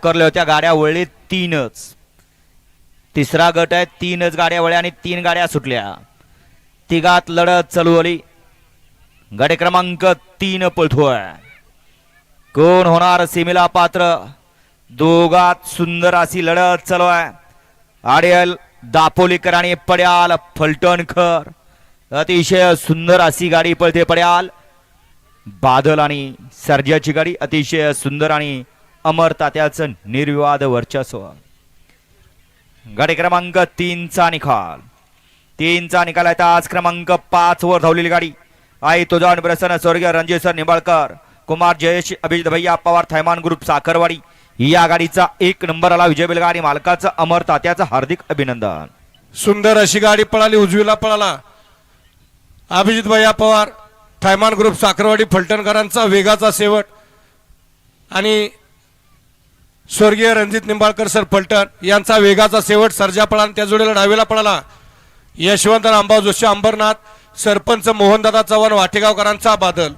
उकरल्या होत्या गाड्या वळले तीनच. तिसरा गट आहे तीनच गाड्या वळल्या आणि तीन गाड्या सुटल्या. तिघात लढत चालू आली गाडी क्रमांक तीन पळतोय. कोण होणार सीमेला पात्र? दोघात सुंदर अशी लढत चालू आहे. आडेल दापोलीकर आणि पड्याल फलटणकर अतिशय सुंदर अशी गाडी पळते पड्याल. बादल आणि सर्जाची गाडी अतिशय सुंदर आणि अमर तात्याचं निर्विवाद वर्चस्व. गाडी क्रमांक तीनचा निकाल. तीनचा निकाल आहे आज क्रमांक पाच वर धावलेली गाडी. आई तुझा प्रसन्न स्वर्गीय रणजित सर निंबाळकर कुमार जयेश अभिजित भैया पवार थैमान ग्रुप साखरवाडी. या गाडीचा एक नंबर आला विजय बेलगा आणि मालकाचं अमर तात्याचं हार्दिक अभिनंदन. सुंदर अशी गाडी पळाली उजवीला पळाला. अभिजित भैया पवार थैमान ग्रुप साखरवाडी फलटणकरांचा वेगाचा शेवट. आणि स्वर्गीय रणजित निंबाळकर सर फलटण यांचा वेगाचा शेवट सर्जा पळाला आणि त्या जोडीला डावीला पळाला. यशवंत रामभाऊ जोशी अंबरनाथ सरपंच मोहनदादा चव्हाण वाटेगावकरांचा बादल.